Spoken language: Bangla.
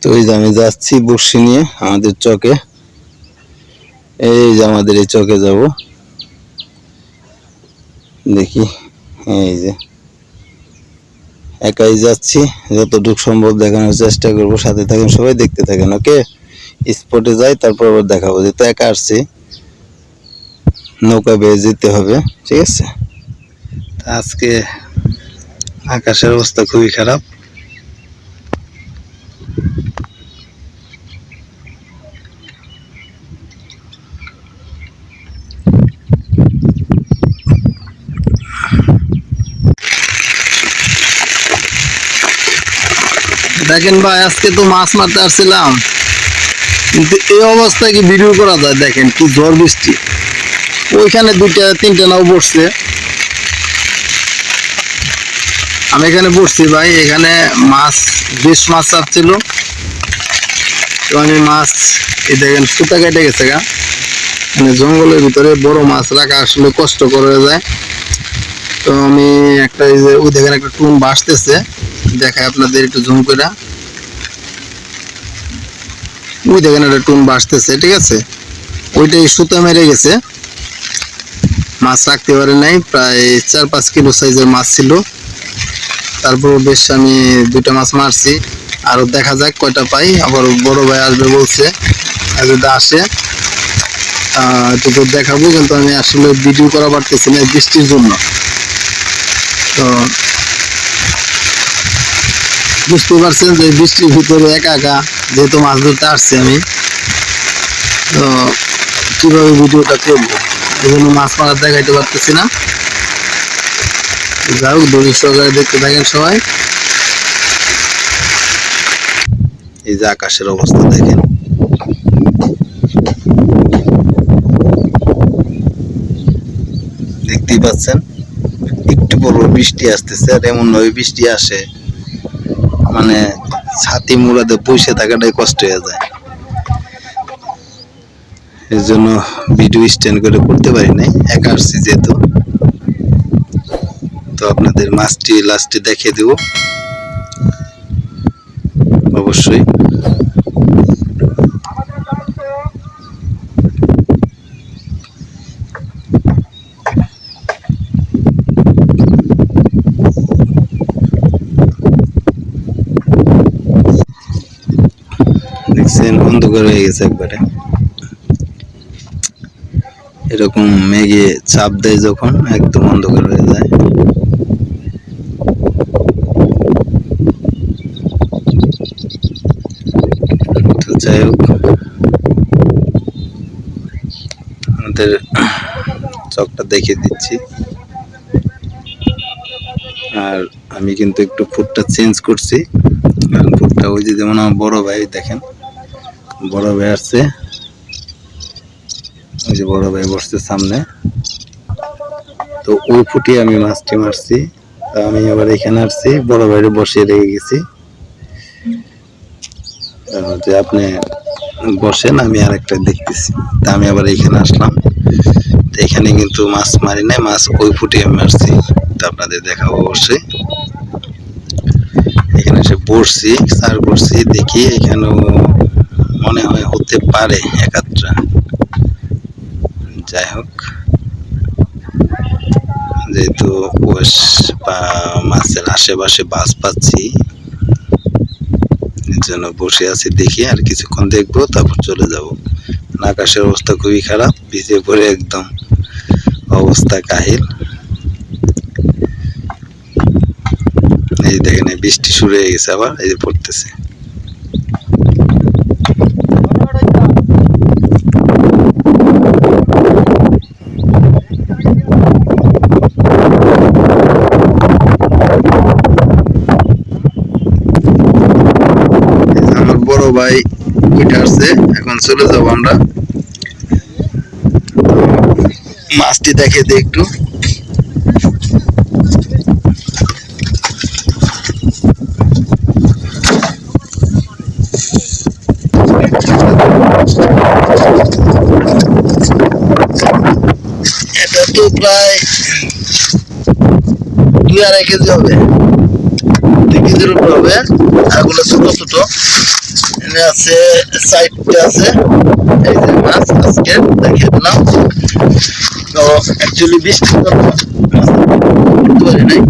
তো এই যে আমি যাচ্ছি বর্ষি নিয়ে আমাদের চকে। এই যে আমাদের এই চকে যাব। দেখি, এই যে। একাই যাচ্ছি, যতটুকু সম্ভব দেখানোর চেষ্টা করব। সাথে থাকেন সবাই, দেখতে থাকেন, ওকে? স্পটে যাই, তারপর আবার দেখাবো, যেহেতু একা আসছি। নৌকা বেয়ে যেতে হবে, ঠিক আছে? আজকে আকাশের অবস্থা খুবই খারাপ। দেখেন ভাই, আজকে তো মাছ মারতে আসছিলাম। কিন্তু এই অবস্থায় কি ভিডিও করা যায়? দেখেন কি ঝড় বৃষ্টি। ওইখানে দুইটা, তিনটা নাও বসছে। আমি এখানে বসছি ভাই, এখানে মাছ, বিশ মাছ চাপছিল তো আমি মাছ, এই দেখেন, সুতা কেটে গেছে গা। মানে জঙ্গলের ভিতরে বড় মাছ রাখা আসলে কষ্ট করে যায়। তো আমি একটা এই যে, ওই দেখেন একটা টুন বাসতেছে। দেখায় আপনাদের একটু জুম করে ওই দেখেন একটা টুন বাসতেছে, ঠিক আছে? ওইটাই সুতা মেরে গেছে। মাছ রাখতে পারে নাই, প্রায় চার পাঁচ কিলো সাইজের মাছ ছিল। তারপর বেশ আমি দুটা মাছ মারছি। আরও দেখা যাক কয়টা পাই। আবার বড় ভাই আসবে বলছে আর যদি আসে। তো দেখাবো, কিন্তু আমি আসলে ভিডিও করা পারতেছি না বৃষ্টির জন্য। তো বুঝতে পারছেন যে বৃষ্টির ভিতরে একা একা যেহেতু মাছ ধরতে আসছি আমি, তো কীভাবে ভিডিওটা করব এই জন্য মাছ মারা দেখাইতে পারতেছি না। যাই হোক দড়ি সহকারে দেখতে থাকেন সবাই। এই যে আকাশের অবস্থা দেখেন। দেখতেই পাচ্ছেন, একটু বড় বৃষ্টি আসতেছে আর এমন নয়, বৃষ্টি আসে। মানে ছাতি মুড়াতে বসে থাকাটাই কষ্ট হয়ে যায়। এর জন্য ভিডিও স্ট্যান্ড করে করতে পারি নাই। একা আসছি যেহেতু। তো আপনাদের মাছটি লাস্টে দেখিয়ে দেব। অবশ্যই। দেখছেন, অন্ধকার হয়ে গেছে একবারে। এরকম মেঘে চাপ দেয় যখন, একদম অন্ধকার হয়ে যায়। যাই হোক, আমাদের চকটা দেখে দিচ্ছি। আর আমি কিন্তু একটু ফুটটা চেঞ্জ করছি। কারণ ফুটটা ওই যে যেমন আমার বড় ভাই, দেখেন, বড় ভাই আসছে। ওই যে বড় ভাই বসছে সামনে। তো ওই ফুটি আমি মাছটি মারছি। আমি আবার এখানে আসছি, বড় ভাইরে বসিয়ে রেখে গেছি। যে আপনি বসেন, আমি আরেকটা দেখতেছি। তা আমি আবার এখানে আসলাম। তো এখানে কিন্তু মাছ মারি নাই, মাছ ওই ফুটি আমি মারছি। তা আপনাদের দেখাবো অবশ্যই। এখানে এসে বসছি, সার করছি দেখি এখানেও মনে হয় হতে পারে একাত্রা যাই হোক যেহেতু কুয়াশ বা মাছের আশেপাশে বাস পাচ্ছি জন্য বসে আছি দেখি আর কিছুক্ষণ দেখব, তারপর চলে যাব। আকাশের অবস্থা খুবই খারাপ, ভিজে পড়ে একদম অবস্থা কাহিল। এই দেখেন বৃষ্টি শুরু হয়ে গেছে আবার, এই যে পড়তেছে। ভাই উঠে আসছে। এখন চলে যাব আমরা। মাছটি দেখে দিই একটু। কিন্তু প্রায় দুই আড়াই কেজি হবে। দুই কেজির উপর হবে। আর ছোট ছোট। এখানে আছে সাইডটা আছে। এই যে মাছ আজকে দেখিয়ে দিলাম। তো অ্যাকচুয়ালি বৃষ্টির জন্য মাছ ধরতে নাই।